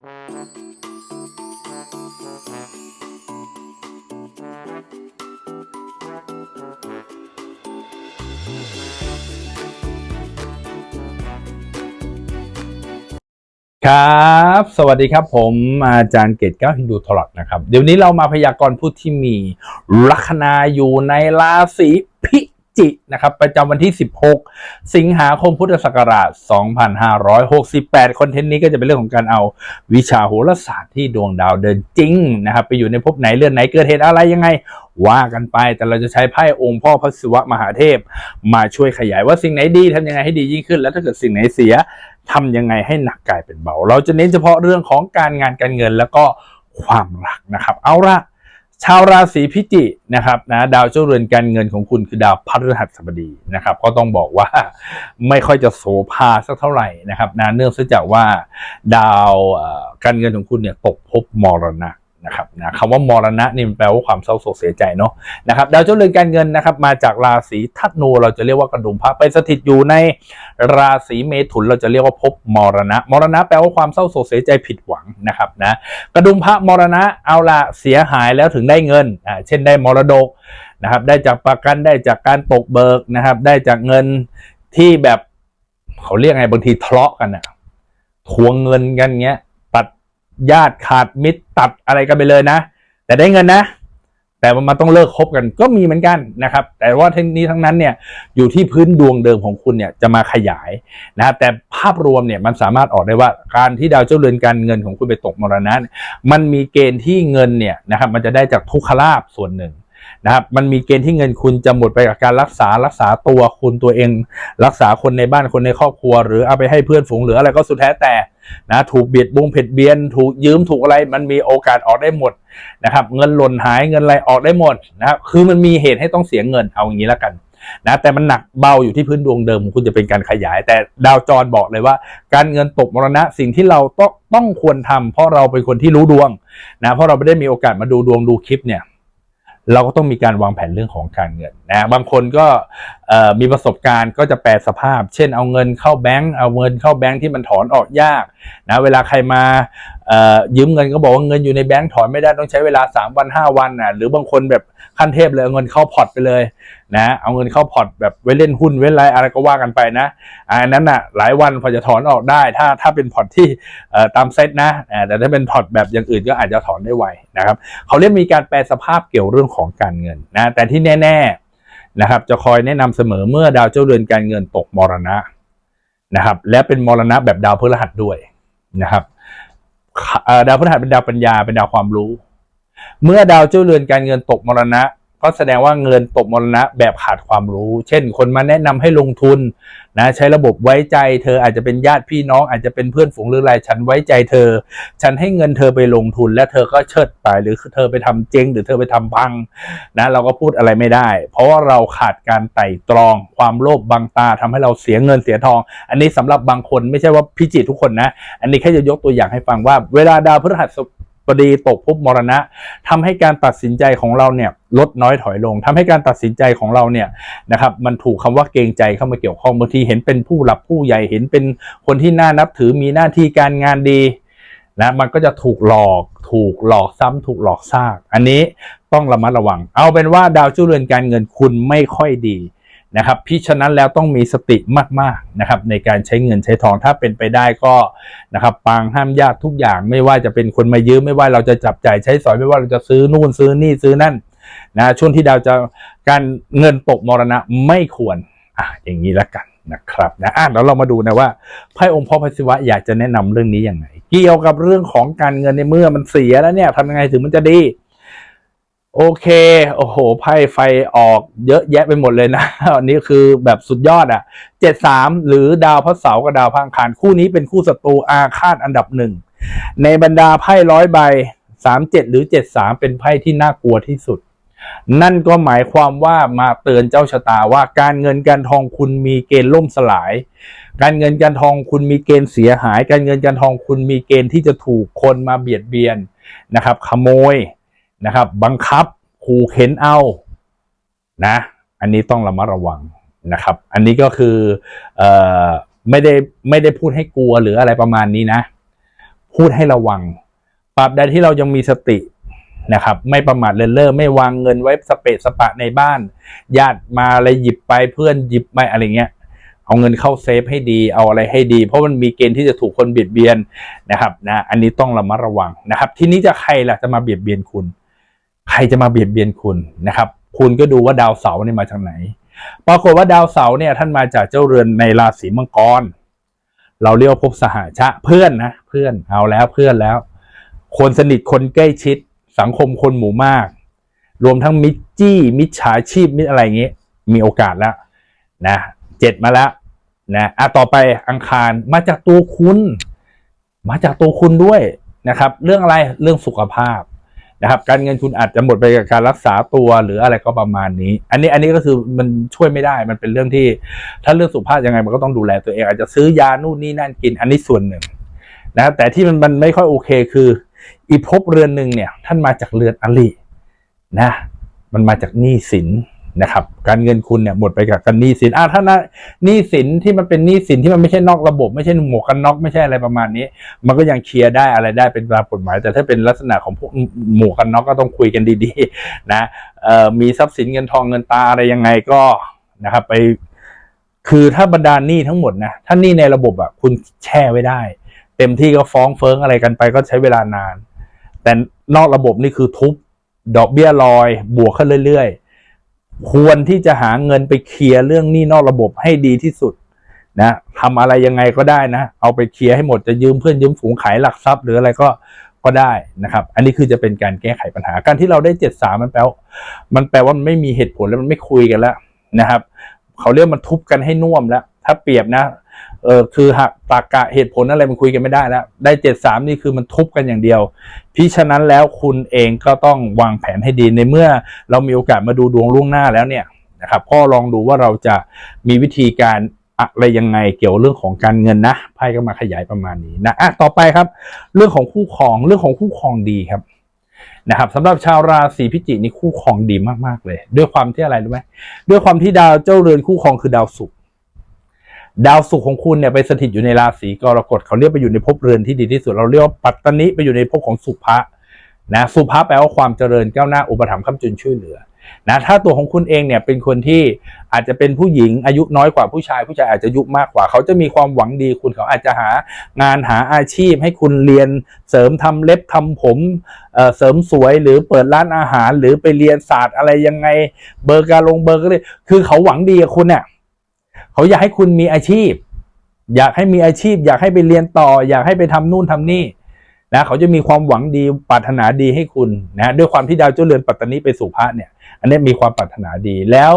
ครับ สวัสดีครับผมอาจารย์เกตเก้าฮินดูทอลอดนะครับ เดี๋ยวนี้เรามาพยากรณ์ผู้ที่มีลัคนาอยู่ในราศี จินะครับประจำวันที่ 16 สิงหาคมพุทธศักราช 2568 คอนเทนต์นี้ก็จะเป็นเรื่องของการเอาวิชาโหราศาสตร์ที่ดวงดาวเดินจริงนะครับไปอยู่ในภพไหนเรื่อนไหนเกิดเหตุอะไรยังไงว่ากันไปแต่เราจะใช้ไพ่องค์พ่อพระศิวะมหาเทพ มาช่วยขยายว่าสิ่งไหนดีทำยังไงให้ดียิ่งขึ้น แล้วถ้าเกิดสิ่งไหนเสียทำยังไงให้หนักกลายเป็นเบา เราจะเน้นเฉพาะเรื่องของการงานการเงินแล้วก็ความรักนะครับ เอาละ ชาวราศีพิจิกนะครับนะดาวเจ้าเรือนการเงินของคุณคือดาวพฤหัสบดีนะครับ ก็ต้องบอกว่าไม่ค่อยจะโสภาสักเท่าไหร่นะครับนะเนื่องจากว่าดาวการเงินของคุณเนี่ยตกภพมรณะ นะครับนะคำว่ามรณะนี่แปลว่าความเศร้าโศกเสียใจเนาะนะครับดาวเจ้าเรือนการเงินนะครับ มาจากราศีธนูเราจะเรียกว่ากระดุมพระไปสถิตอยู่ในราศีเมถุนเราจะเรียกว่าภพมรณะ มรณะแปลว่าความเศร้าโศกเสียใจผิดหวังนะครับนะกระดุมพระมรณะเอาละเสียหายแล้วถึงได้เงินอ่าเช่นได้มรดกนะครับได้จากประกันได้จากการตกเบิกนะครับ ได้จากเงินที่แบบเขาเรียกไงบางทีทะเลาะกันอะทวงเงินกันเงี้ย ญาติขาดมิตรตัดอะไรกันไปเลยนะ แต่ได้เงินนะ แต่มันต้องเลิกคบกันก็มีเหมือนกันนะครับ แต่ว่าทั้งนี้ทั้งนั้นเนี่ยอยู่ที่พื้นดวงเดิมของคุณเนี่ยจะมาขยายนะครับแต่ภาพรวมเนี่ยมันสามารถออกได้ว่าการที่ดาวเจ้าเรือนการเงินของคุณไปตกมรณะมันมีเกณฑ์ที่เงินเนี่ยนะครับมันจะได้จากทุกขลาภส่วนหนึ่งนะครับมันมีเกณฑ์ที่เงินคุณจะหมดไปกับการรักษารักษาตัวคุณตัวเอง รักษาคนในบ้านคนในครอบครัว หรือเอาไปให้เพื่อนฝูงหรืออะไรก็สุดแท้แต่ นะถูกเบียดบุงเผ็ดเบียน ถูกยืมถูกอะไรมันมีโอกาสออกได้หมดนะครับ เงินหล่นหายเงินอะไรออกได้หมดนะครับคือมันมีเหตุให้ต้องเสียเงินเอาอย่างนี้แล้วกันนะแต่มันหนักเบาอยู่ที่พื้นดวงเดิมของคุณจะเป็นการขยาย แต่ดาวจรบอกเลยว่า การเงินตกมรณะสิ่งที่เราต้องต้องควรทำเพราะเราเป็นคนที่รู้ดวงนะเพราะเราไม่ได้มีโอกาสมาดูดวงดูคลิปเนี่ย เราก็ต้องมีการวางแผนเรื่องของการเงิน นะบางคนก็มีประสบการณ์ก็จะแปลสภาพ เช่นเอาเงินเข้าแบงก์เอาเงินเข้าแบงก์ที่มันถอนออกยากนะเวลาใครมายืมเงินก็บอกว่าเงินอยู่ในแบงก์ถอนไม่ได้ต้องใช้เวลา 3 วัน 5 วันนะหรือบางคนแบบขั้นเทพเลยเอาเงินเข้าพอร์ตไปเลยนะเอาเงินเข้าพอร์ตแบบไว้เล่นหุ้นไว้อะไรอะไรก็ว่ากันไปนะอันนั้นน่ะหลายวันพอจะถอนออกได้ ถ้าถ้าเป็นพอร์ตที่ตามเซตนะแต่ถ้าเป็นพอร์ตแบบอย่างอื่นก็อาจจะถอนได้ไวนะครับเขาเรียกมีการแปลสภาพเกี่ยวเรื่องของการเงินนะแต่ที่แน่ ๆ นะครับจะคอยแนะนำเสมอเมื่อดาวเจ้าเรือนการเงินตกมรณะนะครับและเป็นมรณะแบบดาวพฤหัสด้วยนะครับดาวพฤหัสเป็นดาวปัญญาเป็นดาวความรู้ เมื่อดาวเจ้าเรือนการเงินตกมรณะ ก็แสดงว่าเงินตกมรณะแบบขาดความรู้ เช่น คนมาแนะนำให้ลงทุนนะใช้ระบบไว้ใจ เธออาจจะเป็นญาติพี่น้องอาจจะเป็นเพื่อนฝูงหรืออะไรฉันไว้ใจเธอ ฉันให้เงินเธอไปลงทุน และเธอก็เชิดไปหรือเธอไปทำเจ๊งหรือเธอไปทำพังนะเราก็พูดอะไรไม่ได้ เพราะว่าเราขาดการไต่ตรอง ความโลภบังตาทำให้เราเสียเงินเสียทอง อันนี้สำหรับบางคนไม่ใช่ว่าพิจิตทุกคนนะ อันนี้แค่จะยกตัวอย่างให้ฟังว่า เวลาดาวพฤหัสบดีตกภพมรณะทำให้การตัดสินใจของเราเนี่ย ลดน้อยถอยลงทำให้การตัดสินใจของเราเนี่ยนะครับมันถูกคำว่าเกรงใจเข้ามาเกี่ยวข้องบางทีเห็นเป็นผู้หลักผู้ใหญ่เห็นเป็นคนที่น่านับถือมีหน้าที่การงานดีนะมันก็จะถูกหลอกถูกหลอกซ้ำถูกหลอกซาก อันนี้ต้องระมัดระวัง เอาเป็นว่าดาวจ้าเรือนการเงินคุณไม่ค่อยดีนะครับพิฉะนั้นแล้วต้องมีสติมากๆนะครับในการใช้เงินใช้ทองถ้าเป็นไปได้ก็นะครับปางห้ามยากทุกอย่างไม่ว่าจะเป็นคนมายืมไม่ว่าเราจะจับจ่ายใช้สอยไม่ว่าเราจะซื้อนู่นซื้อนี่ซื้อนั่น นะช่วงที่ดาวจะการเงินตกมรณะไม่ควรอะอย่างนี้ละกันนะครับนะอะแล้วเรามาดูนะว่าไพ่องค์พ่อพระศิวะอยากจะแนะนำเรื่องนี้ยังไง เกี่ยวกับเรื่องของการเงินในเมื่อมันเสียแล้วเนี่ยทำยังไงถึงมันจะดี โอเค โอ้โห ไพ่ไฟออกเยอะแยะไปหมดเลยนะอันนี้คือแบบสุดยอดอะเจ็ดสามหรือดาวพระเสาร์กับดาวพังคารคู่นี้เป็นคู่ศัตรูอาฆาตอันดับหนึ่งในบรรดาไพ่ร้อยใบสามเจ็ดหรือเจ็ดสามเป็นไพ่ที่น่ากลัวที่สุด นั่นก็หมายความว่ามาเตือนเจ้าชะตาว่าการเงินการทองคุณมีเกณฑ์ล่มสลาย การเงินการทองคุณมีเกณฑ์เสียหาย การเงินการทองคุณมีเกณฑ์ที่จะถูกคนมาเบียดเบียนนะครับ ขโมยนะครับ บังคับขู่เข็นเอานะ อันนี้ต้องระมัดระวังนะครับ อันนี้ก็คือเอ่อไม่ได้ไม่ได้พูดให้กลัวหรืออะไรประมาณนี้นะ พูดให้ระวังปรับใดที่เรายังมีสติ นะครับไม่ประมาทเลินเล่อไม่วางเงินไว้สเปะสปะในบ้าน ญาติมาอะไรหยิบไปเพื่อนหยิบไปอะไรเงี้ยเอาเงินเข้าเซฟให้ดีเอาอะไรให้ดี เพราะมันมีเกณฑ์ที่จะถูกคนเบียดเบียนนะครับนะอันนี้ต้องระมัดระวังนะครับ ทีนี้จะใครล่ะจะมาเบียดเบียนคุณ ใครจะมาเบียดเบียนคุณนะครับ คุณก็ดูว่าดาวเสาร์เนี่ยมาจากไหน ปรากฏว่าดาวเสาร์เนี่ยท่านมาจากเจ้าเรือนในราศีมังกร เราเรียกว่าภพสหชะเพื่อนนะเพื่อนเอาแล้วเพื่อนแล้ว คนสนิทคนใกล้ชิด สังคมคนหมู่มาก รวมทั้งมิจจี้ มิจฉาชีพมิจอะไรอย่างเงี้ยมีโอกาสแล้วนะเจ็ดมาแล้วนะอะต่อไปอังคารมาจากตัวคุณ มาจากตัวคุณด้วยนะครับ เรื่องอะไรเรื่องสุขภาพนะครับ การเงินคุณอาจจะหมดไปกับการรักษาตัวหรืออะไรก็ประมาณนี้ อันนี้อันนี้ก็คือมันช่วยไม่ได้มันเป็นเรื่องที่ ถ้าเรื่องสุขภาพยังไงมันก็ต้องดูแลตัวเองอาจจะซื้อยานู่นนี่นั่นกิน อันนี้ส่วนหนึ่งนะแต่ที่มันมันไม่ค่อยโอเคคือ อีภพเรือนหนึ่งเนี่ยท่านมาจากเรือนอรินะมันมาจากหนี้สินนะครับ การเงินคุณเนี่ยหมดไปกับการหนี้สินอ่าถ้านะหนี้สินที่มันเป็นหนี้สินที่มันไม่ใช่นอกระบบ ไม่ใช่หมวกกันน็อกไม่ใช่อะไรประมาณนี้ มันก็ยังเคลียร์ได้อะไรได้เป็นตามกฎหมาย แต่ถ้าเป็นลักษณะของพวกหมวกกันน็อกก็ต้องคุยกันดีๆนะเอ่อมีทรัพย์สินเงินทองเงินตาอะไรยังไงก็นะครับไปคือถ้าบรรดาหนี้ทั้งหมดนะถ้าหนี้ในระบบอะคุณแช่ไว้ได้ เต็มที่ก็ฟ้องเฟิงอะไรกันไปก็ใช้เวลานาน แต่นอกระบบนี่คือทุบดอกเบี้ยลอย บวกขึ้นเรื่อย ๆ ควรที่จะหาเงินไปเคลียร์เรื่องหนี้นอกระบบให้ดีที่สุดนะทำอะไรยังไงก็ได้นะ เอาไปเคลียร์ให้หมดจะยืมเพื่อนยืมฝูงขายหลักทรัพย์หรืออะไรก็ก็ได้นะครับ อันนี้คือจะเป็นการแก้ไขปัญหา การที่เราได้เจ็ดสามมันแปลว่ามันแปลว่ามันไม่มีเหตุผลแล้วมันไม่คุยกันแล้วนะครับ เขาเรียกมันทุบกันให้น่วมแล้ว ถ้าเปรียบนะ เออคือหักตากะเหตุผลอะไรมันคุยกันไม่ได้แล้ว ได้เจ็ดสามนี่คือมันทุบกันอย่างเดียว พิฉะนั้นแล้วคุณเองก็ต้องวางแผนให้ดีในเมื่อเรามีโอกาสมาดูดวงล่วงหน้าแล้วเนี่ยนะครับก็ลองดูว่าเราจะมีวิธีการอะไรยังไงเกี่ยวเรื่องของการเงินนะไพ่ก็มาขยายประมาณนี้นะอะต่อไปครับ เรื่องของคู่ครองเรื่องของคู่ครองดีครับนะครับสำหรับชาวราศีพิจิกนี่คู่ครองดีมากๆเลย ด้วยความที่อะไรรู้ไหมด้วยความที่ดาวเจ้าเรือนคู่ครองคือดาวศุกร์ ดาวศุกร์ของคุณเนี่ยไปสถิตอยู่ในราศีกรกฎเขาเรียกไปอยู่ในภพเรือนที่ดีที่สุด เราเรียกว่าปัตตนิไปอยู่ในภพของสุภะนะสุภะแปลว่าความเจริญก้าวหน้าอุปถัมภ์ค้ำจุนช่วยเหลือนะถ้าตัวของคุณเองเนี่ยเป็นคนที่อาจจะเป็นผู้หญิงอายุน้อยกว่าผู้ชาย ผู้ชายอาจจะอายุมากกว่า เขาจะมีความหวังดีคุณเขาอาจจะหางานหาอาชีพ ให้คุณเรียนเสริมทำเล็บทำผมเเสริมสวยหรือเปิดร้านอาหารหรือไปเรียนศาสตร์อะไรยังไงเบอร์การลงเบอร์ก็เลยคือเขาหวังดีกับคุณเนี่ย เขาอยากให้คุณมีอาชีพ อยากให้มีอาชีพ อยากให้ไปเรียนต่อ อยากให้ไปทำนู่นทำนี่นะเขาจะมีความหวังดีปรารถนาดีให้คุณนะด้วยความที่ดาวเจ้าเรือนปัตตานีไปสู่พระเนี่ย อันนี้มีความปรารถนาดีแล้ว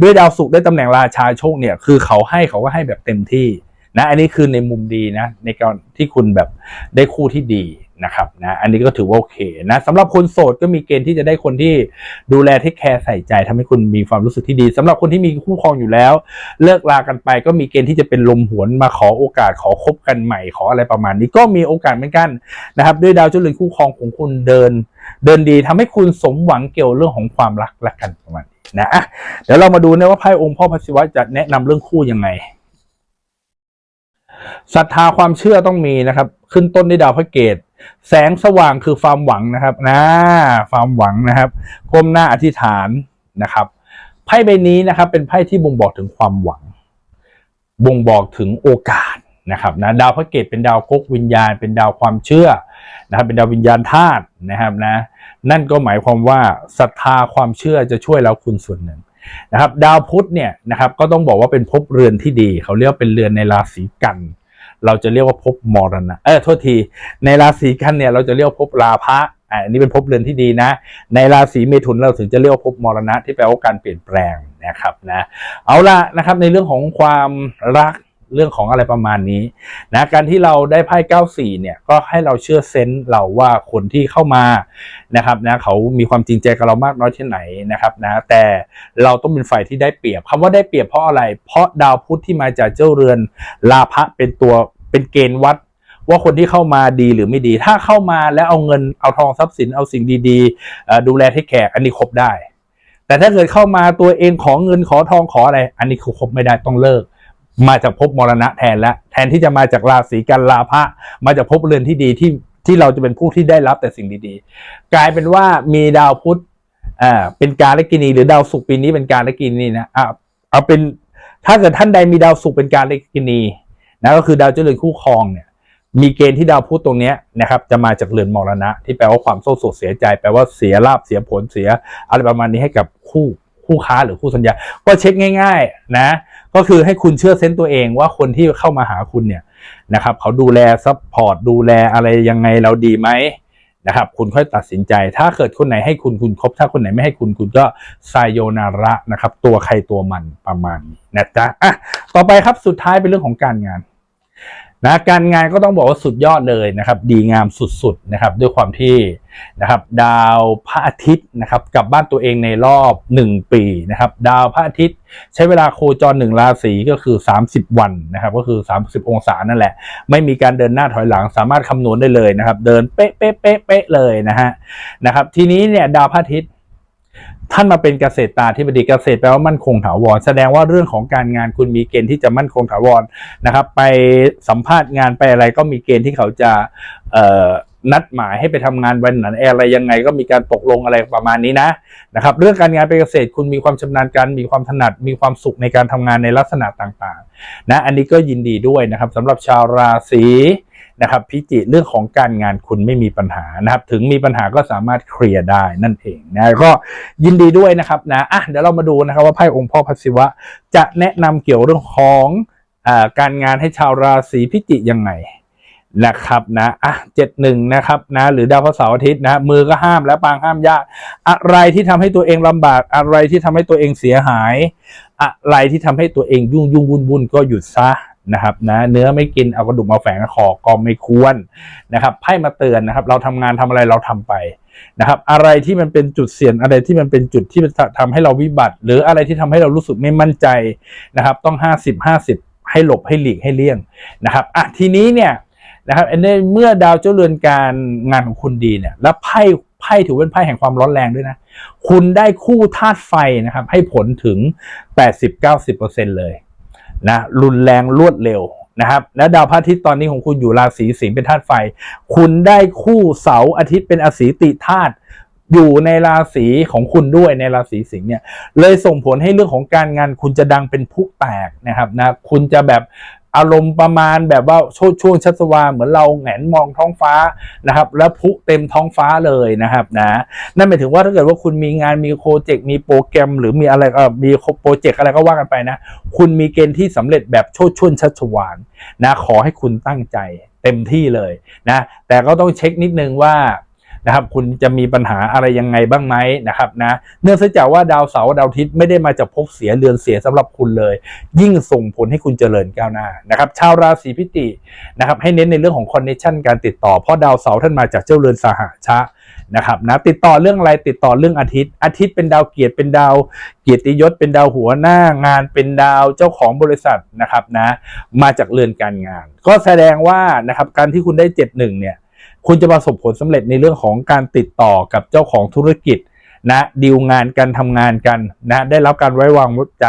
ด้วยดาวศุกร์ได้ตำแหน่งราชาโชคเนี่ยคือเขาให้เขาก็ให้แบบเต็มที่นะอันนี้คือในมุมดีนะในการที่คุณแบบได้คู่ที่ดี นะครับนะอันนี้ก็ถือว่าโอเคนะสำหรับคนโสดก็มีเกณฑ์ที่จะได้คนที่ดูแลเทคแคร์ใส่ใจทำให้คุณมีความรู้สึกที่ดีสำหรับคนที่มีคู่ครองอยู่แล้ว เลิกลากันไปก็มีเกณฑ์ที่จะเป็นลมหวนมาขอโอกาสขอคบกันใหม่ขออะไรประมาณนี้ก็มีโอกาสเหมือนกันนะครับ ด้วยดาวเจ้าเรือนคู่ครองของคุณเดิน เดินดีทำให้คุณสมหวังเกี่ยวเรื่องของความรักละกันประมาณนี้นะเดี๋ยวเรามาดูนะว่าไพ่องค์พ่อพระศิวะจะแนะนำเรื่องคู่ยังไง ศรัทธาความเชื่อต้องมีนะครับ ขึ้นต้นด้วยดาวพระเกตแสงสว่างคือความหวังนะครับนะความหวังนะครับก้มหน้าอธิษฐานนะครับไพ่ใบนี้นะครับเป็นไพ่ที่บ่งบอกถึงความหวัง บ่งบอกถึงโอกาสนะครับนะดาวพระเกตเป็นดาวก๊กวิญญาณ เป็นดาวความเชื่อนะครับเป็นดาววิญญาณธาตุนะครับนะนั่นก็หมายความว่าศรัทธาความเชื่อจะช่วยเราคุณส่วนหนึ่งนะครับ ดาวพุธเนี่ยนะครับก็ต้องบอกว่าเป็นภพเรือนที่ดี เขาเรียกว่าเป็นเรือนในราศีกัน เราจะเรียกว่าภพมรณะเออโทษที ในราศีกันเนี่ยเราจะเรียกว่าภพราภะอันนี้เป็นภพเรือนที่ดีนะ ในราศีเมถุนเราถึงจะเรียกว่าภพมรณะที่แปลว่าการเปลี่ยนแปลงนะครับนะเอาละนะครับในเรื่องของความรัก เรื่องของอะไรประมาณนี้นะการที่เราได้ไพ่เก้าสี่เนี่ยก็ให้เราเชื่อเซนส์เราว่าคนที่เข้ามานะครับนะเขามีความจริงใจกับเรามากน้อยที่ไหนนะครับนะแต่เราต้องเป็นฝ่ายที่ได้เปรียบคำว่าได้เปรียบเพราะอะไร เพราะดาวพุธที่มาจากเจ้าเรือนลาภะเป็นตัวเป็นเกณฑ์วัดว่าคนที่เข้ามาดีหรือไม่ดี ถ้าเข้ามาแล้วเอาเงินเอาทองทรัพย์สินเอาสิ่งดีๆ ดูแลให้แขกอันนี้ครบได้ แต่ถ้าเกิดเข้ามาตัวเองขอเงินขอทองขออะไร อันนี้คือครบไม่ได้ต้องเลิก มาจากภพมรณะแทนแล้วแทนที่จะมาจากราศีกันลาภะมาจากภพเรือนที่ดีที่ที่เราจะเป็นผู้ที่ได้รับแต่สิ่งดีๆ กลายเป็นว่ามีดาวพุธอ่าเป็นการละกินี หรือดาวศุกร์ปีนี้เป็นการละกินีนะอ่าเอาเป็นถ้าเกิดท่านใดมีดาวศุกร์เป็นการละกินีนะก็คือดาวเจริญคู่ครองเนี่ยมีเกณฑ์ที่ดาวพุธตรงนี้นะครับจะมาจากเรือนมรณะ ที่แปลว่าความโศกโศกเสียใจ แปลว่าเสียลาบเสียผลเสียอะไรประมาณนี้ให้กับคู่คู่ค้าหรือคู่สัญญา ก็เช็คง่าย ๆ นะ ก็คือให้คุณเชื่อเซนต์ตัวเองว่าคนที่เข้ามาหาคุณเนี่ยนะครับเขาดูแลซัพพอร์ตดูแลอะไรยังไงเราดีไหมนะครับคุณค่อยตัดสินใจ ถ้าเกิดคนไหนให้คุณคุณครบถ้าคนไหนไม่ให้คุณคุณก็ไซโยนาระนะครับ ตัวใครตัวมันประมาณนี้นะจ๊ะอะต่อไปครับสุดท้ายเป็นเรื่องของการงาน นะการงานก็ต้องบอกว่าสุดยอดเลยนะครับ ดีงามสุดๆนะครับ ด้วยความที่นะครับ ดาวพระอาทิตย์นะครับกลับบ้านตัวเองในรอบ 1 ปีนะครับ ดาวพระอาทิตย์ ใช้เวลาโคจรหนึ่งราศีก็คือ 30 วันนะครับ ก็คือ 30 องศานั่นแหละ ไม่มีการเดินหน้าถอยหลังสามารถคำนวณได้เลยนะครับ เดินเป๊ะเป๊ะเป๊ะเป๊ะเลยนะฮะนะครับ ทีนี้เนี่ยดาวพระอาทิตย์ ท่านมาเป็นเกษตรตาที่บดีเกษตรแปลว่ามั่นคงถาวร แสดงว่าเรื่องของการงานคุณมีเกณฑ์ที่จะมั่นคงถาวรนะครับ ไปสัมภาษณ์งานไปอะไรก็มีเกณฑ์ที่เขาจะนัดหมายให้ไปทำงานวันไหนอะไรยังไงก็มีการตกลงอะไรประมาณนี้นะนะครับ เรื่องการงานเป็นเกษตรคุณมีความชำนาญการมีความถนัดมีความสุขในการทำงานในลักษณะต่างๆนะอันนี้ก็ยินดีด้วยนะครับสำหรับชาวราศี นะครับพิจิเรื่องของการงานคุณไม่มีปัญหานะครับ ถึงมีปัญหาก็สามารถเคลียร์ได้นั่นเองนะก็ยินดีด้วยนะครับนะอะเดี๋ยวเรามาดูนะครับว่าไพ่องค์พ่อพระศิวะ จะแนะนำเกี่ยวเรื่องของอการงานให้ชาวราศีพิจิยังไงนะครับนะอะเจ็ดหนึ่งนะครับนะหรือดาวพระเสาร์อาทิตย์นะมือก็ห้ามและปางห้ามยาก อะไรที่ทำให้ตัวเองลำบาก อะไรที่ทำให้ตัวเองเสียหาย อะไรที่ทำให้ตัวเองยุ่งยุ่งวุ่นวุ่นก็หยุดซะ นะครับนะเนื้อไม่กินเอากระดูกมาแฝงคอก็ไม่ควรนะครับไพ่มาเตือนนะครับ เราทำงานทำอะไรเราทำไปนะครับ อะไรที่มันเป็นจุดเสี่ยงอะไรที่มันเป็นจุดที่ทำให้เราวิบัติ หรืออะไรที่ทำให้เรารู้สึกไม่มั่นใจนะครับ ต้อง 50 50 ให้หลบให้หลีกให้เลี่ยงนะครับอะทีนี้เนี่ยนะครับเมื่อดาวเจ้าเรือนการงานของคุณดีเนี่ยแล้วไพ่ไพ่ถือเป็นไพ่แห่งความร้อนแรงด้วยนะ คุณได้คู่ธาตุไฟนะครับ ให้ผลถึง 80-90%เลย นะรุนแรงรวดเร็วนะครับและดาวพระอาทิตย์ตอนนี้ของคุณอยู่ราศีสิงห์เป็นธาตุไฟ คุณได้คู่เสาอาทิตย์เป็นอสีติธาตุอยู่ในราศีของคุณด้วยในราศีสิงห์เนี่ยเลยส่งผลให้เรื่องของการงานคุณจะดังเป็นผู้แตกนะครับนะคุณจะแบบ อารมณ์ประมาณแบบว่าช่วงช่วงชัชวาเหมือนเราแหงนมองท้องฟ้านะครับ แล้วพุเต็มท้องฟ้าเลยนะครับนะนั่นหมายถึงว่าถ้าเกิดว่าคุณมีงานมีโปรเจกต์มีโปรแกรม หรือมีอะไรเออมีโปรเจกต์อะไรก็ว่ากันไปนะ คุณมีเกณฑ์ที่สำเร็จแบบโชดช่วงชัชวาลนะขอให้คุณตั้งใจเต็มที่เลยนะแต่ก็ต้องเช็คนิดนึงว่า นะครับคุณจะมีปัญหาอะไรยังไงบ้างไหมนะครับนะเนื่องจากว่าดาวเสาร์ดาวอาทิตย์ไม่ได้มาจากภพเสียเรือนเสียสำหรับคุณเลย ยิ่งส่งผลให้คุณเจริญก้าวหน้านะครับชาวราศีพิจิกนะครับให้เน้นในเรื่องของคอนเนคชันการติดต่อเพราะดาวเสาร์ท่านมาจากเจ้าเรือนสหชะนะครับนะติดต่อเรื่องอะไรติดต่อเรื่องอาทิตย์ อาทิตย์เป็นดาวเกียรติเป็นดาว เกียรติยศเป็นดาวหัวหน้างานเป็นดาวเจ้าของบริษัทนะครับนะมาจากเรือนการงาน ก็แสดงว่านะครับการที่คุณได้เจ็ดหนึ่งเนี่ย คุณจะประสบผลสำเร็จในเรื่องของการติดต่อกับเจ้าของธุรกิจนะดีลงานกันทำงานกันนะได้รับการไว้วางใจ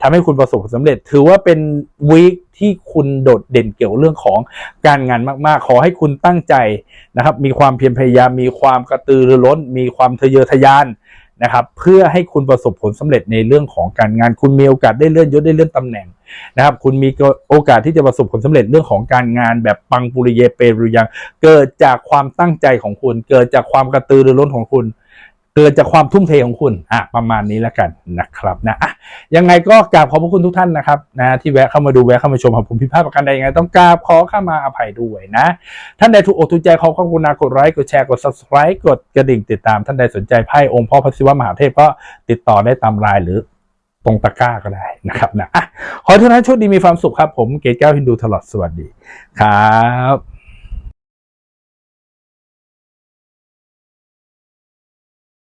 ทำให้คุณประสบผลสำเร็จ ถือว่าเป็นวีคที่คุณโดดเด่นเกี่ยวเรื่องของการงานมาก ๆ ขอให้คุณตั้งใจนะครับ มีความเพียรพยายามมีความกระตือรือร้น มีความทะเยอทะยาน นะครับเพื่อให้คุณประสบผลสำเร็จในเรื่องของการงาน คุณมีโอกาสได้เลื่อนยศได้เลื่อนตำแหน่งนะครับคุณมีโอกาสที่จะประสบผลสำเร็จเรื่องของการงานแบบปังปุริเยเปรุยัง เกิดจากความตั้งใจของคุณ เกิดจากความกระตือรือร้นของคุณ เกิดจากความทุ่มเทของคุณอะประมาณนี้แล้วกันนะครับนะอะยังไงก็กราบขอบพระคุณทุกท่านนะครับนะที่แวะเข้ามาดูแวะเข้ามาชมผมพิพาทประการใดยังไง ต้องกราบขอเข้ามาอภัยด้วยนะ ท่านใดถูกอกถูกใจขอความกรุณากดไลค์กดแชร์กด subscribe กดกระดิ่งติดตาม ท่านใดสนใจไพ่องค์พ่อพระศิวะมหาเทพก็ติดต่อได้ตามไลน์หรือตรงตะกร้าก็ได้นะครับนะอะขอทุกท่านโชคดีมีความสุขครับผมเกตแก้วฮินดูตลอดสวัสดีครับ